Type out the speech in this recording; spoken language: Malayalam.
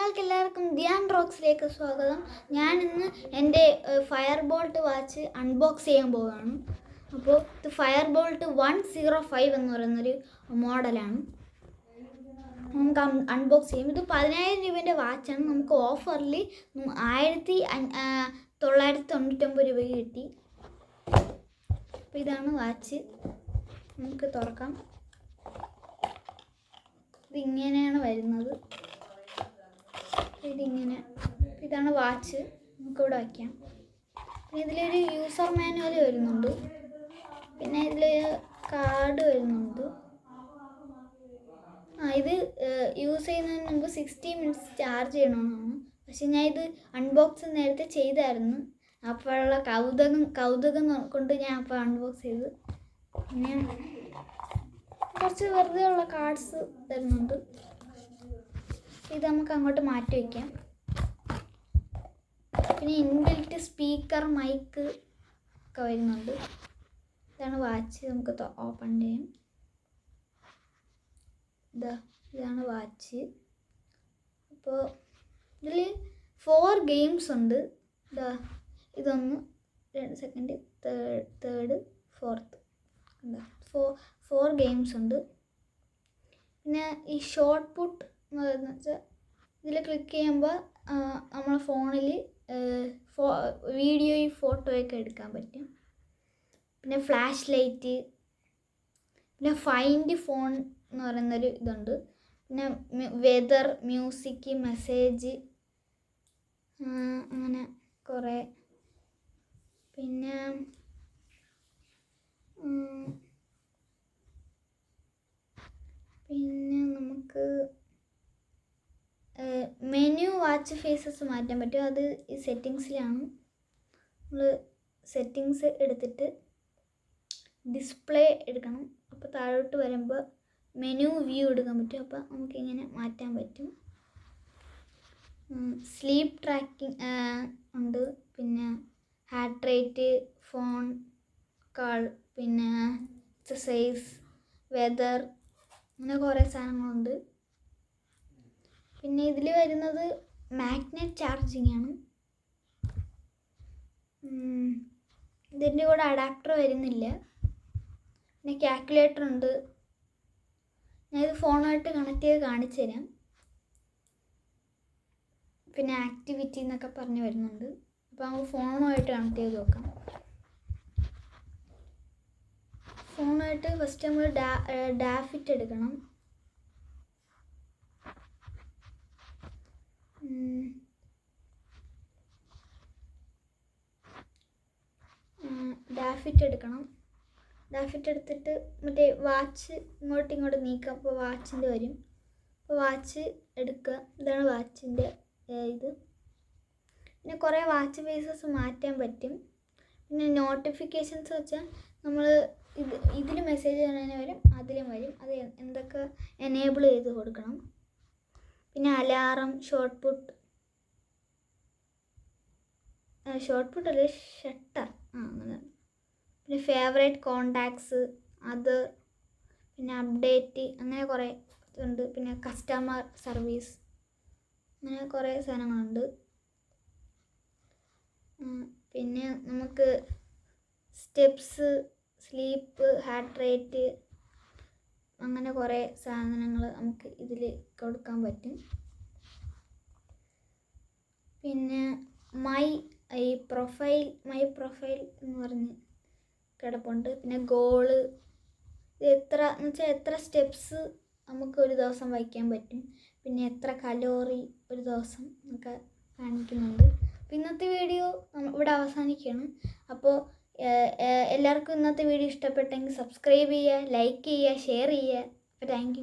നിങ്ങൾക്ക് എല്ലാവർക്കും ധ്യാൻ റോക്സിലേക്ക് സ്വാഗതം. ഞാൻ ഇന്ന് എന്റെ ഫയർ ബോൾട്ട് വാച്ച് അൺബോക്സ് ചെയ്യാൻ പോവുകയാണ്. അപ്പോൾ ഇത് fire bolt one zero five എന്ന് പറയുന്നൊരു മോഡലാണ്. നമുക്ക് അൺബോക്സ് ചെയ്യും. ഇത് പതിനായിരം രൂപേന്റെ വാച്ചാണ്. നമുക്ക് ഓഫറിൽ ആയിരത്തി തൊള്ളായിരത്തി തൊണ്ണൂറ്റൊമ്പത് രൂപയ്ക്ക് കിട്ടി. അപ്പോൾ ഇതാണ് വാച്ച്. നമുക്ക് തുറക്കാം. ഇതിങ്ങനെയാണ് വരുന്നത്. ഇതിങ്ങനെ. ഇതാണ് വാച്ച്. നമുക്കിവിടെ വയ്ക്കാം. പിന്നെ ഇതിലൊരു യൂസർ മാനുവൽ വരുന്നുണ്ട്. പിന്നെ ഇതിൽ കാർഡ് വരുന്നുണ്ട്. ആ ഇത് യൂസ് ചെയ്യുന്നതിന് മുമ്പ് സിക്സ്റ്റി മിനിറ്റ്സ് ചാർജ് ചെയ്യണമെന്നാണ്. പക്ഷെ ഞാൻ ഇത് അൺബോക്സ് നേരത്തെ ചെയ്തായിരുന്നു. അപ്പോഴുള്ള കൗതുകം കൗതുകം കൊണ്ട് ഞാൻ അപ്പോൾ അൺബോക്സ് ചെയ്ത്. പിന്നെ കുറച്ച് വെറുതെ ഉള്ള കാർഡ്സ് തരുന്നുണ്ട്. ഇത് നമുക്ക് അങ്ങോട്ട് മാറ്റി വയ്ക്കാം പിന്നെ ഇൻബിൽറ്റ് സ്പീക്കർ മൈക്ക് ഒക്കെ വരുന്നുണ്ട്. ഇതാണ് വാച്ച് നമുക്ക് ഓപ്പൺ ചെയ്യാം. ഇതാ ഇതാണ് വാച്ച്. അപ്പോൾ ഇതിൽ ഫോർ ഗെയിംസ് ഉണ്ട്. ഇതാ ഇതൊന്ന് രണ്ട് സെക്കൻഡ് തേർഡ് തേർഡ് ഫോർത്ത്. എന്താ ഫോർ ഫോർ ഗെയിംസ് ഉണ്ട്. പിന്നെ ഈ ഷോർട്ട് പുട്ട് എന്ന് വെച്ചാൽ ഇതിൽ ക്ലിക്ക് ചെയ്യുമ്പോൾ നമ്മളെ ഫോണിൽ ഫോ വീഡിയോയും ഫോട്ടോയൊക്കെ എടുക്കാൻ പറ്റും. പിന്നെ ഫ്ലാഷ് ലൈറ്റ് പിന്നെ ഫൈൻഡ് ഫോൺ എന്ന് പറയുന്നൊരു ഇതുണ്ട്. പിന്നെ വെതർ മ്യൂസിക് മെസ്സേജ് അങ്ങനെ കുറേ. പിന്നെ പിന്നെ നമുക്ക് മെനു വാച്ച് ഫേസസ് മാറ്റാൻ പറ്റും. അത് ഈ സെറ്റിങ്സിലാണ് നമ്മൾ സെറ്റിങ്സ് എടുത്തിട്ട് ഡിസ്പ്ലേ എടുക്കണം. അപ്പോൾ താഴോട്ട് വരുമ്പോൾ മെനു വ്യൂ എടുക്കാൻ പറ്റും. അപ്പോൾ നമുക്കിങ്ങനെ മാറ്റാൻ പറ്റും. സ്ലീപ്പ് ട്രാക്കിംഗ് ഉണ്ട്. പിന്നെ ഹാർട്ട് റേറ്റ് ഫോൺ കാൾ പിന്നെ എക്സസൈസ് വെതർ അങ്ങനെ കുറേ സാധനങ്ങളുണ്ട്. പിന്നെ ഇതിൽ വരുന്നത് മാഗ്നറ്റ് ചാർജിങ് ആണ്. ഇതിന്റെ കൂടെ അഡാപ്റ്റർ വരുന്നില്ല. പിന്നെ കാൽക്കുലേറ്റർ ഉണ്ട്. ഞാൻ ഇത് ഫോണുമായിട്ട് കണക്ട് ചെയ്ത് കാണിച്ചു തരാം. പിന്നെ ആക്ടിവിറ്റി എന്നൊക്കെ പറഞ്ഞ് വരുന്നുണ്ട്. അപ്പോൾ നമുക്ക് ഫോണുമായിട്ട് കണക്ട് ചെയ്ത് നോക്കാം. ഫോണായിട്ട് ഫസ്റ്റ് നമ്മൾ ഡാ ഡാഫിറ്റ് എടുക്കണം. ഡാഫിറ്റ് എടുക്കണം. ഡാഫിറ്റ് എടുത്തിട്ട് മറ്റേ വാച്ച് ഇങ്ങോട്ട് ഇങ്ങോട്ട് നീക്കാം അപ്പോൾ വാച്ചിന്റെ വരും. അപ്പോൾ വാച്ച് എടുക്കുക. ഇതാണ് വാച്ചിന്റെ ഇത്. പിന്നെ കുറേ വാച്ച് ഫേസസ് മാറ്റാൻ പറ്റും. പിന്നെ നോട്ടിഫിക്കേഷൻസ് വെച്ചാൽ നമ്മൾ ഇത് ഇതിൽ മെസ്സേജ് ചെയ്യുന്നതിന് വരും അതിലും വരും. അത് എന്തൊക്കെ എനേബിൾ ചെയ്ത് കൊടുക്കണം. പിന്നെ alarm short put short put അല്ല ഷട്ടർ ആ അങ്ങനെ. പിന്നെ ഫേവറേറ്റ് കോണ്ടാക്ട്സ് അത് പിന്നെ അപ്ഡേറ്റ് അങ്ങനെ കുറേ ഉണ്ട്. പിന്നെ കസ്റ്റമർ സർവീസ് അങ്ങനെ കുറേ സാധനങ്ങളുണ്ട്. പിന്നെ നമുക്ക് സ്റ്റെപ്സ് സ്ലീപ്പ് ഹാർട്ട് റേറ്റ് അങ്ങനെ കുറേ സാധനങ്ങൾ നമുക്ക് ഇതിൽ കൊടുക്കാൻ പറ്റും. പിന്നെ മൈ ഈ പ്രൊഫൈൽ മൈ പ്രൊഫൈൽ എന്ന് പറഞ്ഞ് കിടപ്പുണ്ട്. പിന്നെ ഗോൾ എത്ര എന്ന് വെച്ചാൽ എത്ര സ്റ്റെപ്സ് നമുക്ക് ഒരു ദിവസം വയ്ക്കാൻ പറ്റും. പിന്നെ എത്ര കലോറി ഒരു ദിവസം ഒക്കെ കാണിക്കുന്നുണ്ട്. അപ്പോൾ ഇന്നത്തെ വീഡിയോ ഇവിടെ അവസാനിക്കണം അപ്പോൾ എല്ലാവർക്കും ഇന്നത്തെ വീഡിയോ ഇഷ്ടപ്പെട്ടെങ്കിൽ സബ്സ്ക്രൈബ് ചെയ്യുക ലൈക്ക് ചെയ്യുക ഷെയർ ചെയ്യുക. അപ്പോൾ താങ്ക്